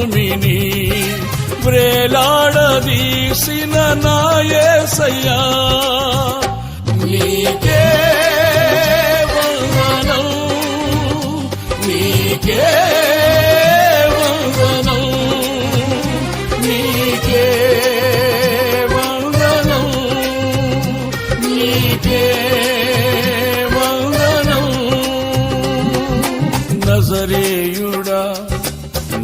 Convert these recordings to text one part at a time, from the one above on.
భూమిని వ్రేలాడదీసిన నాయసయ్యా. నీకే వందనం నీకే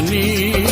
నీవేనని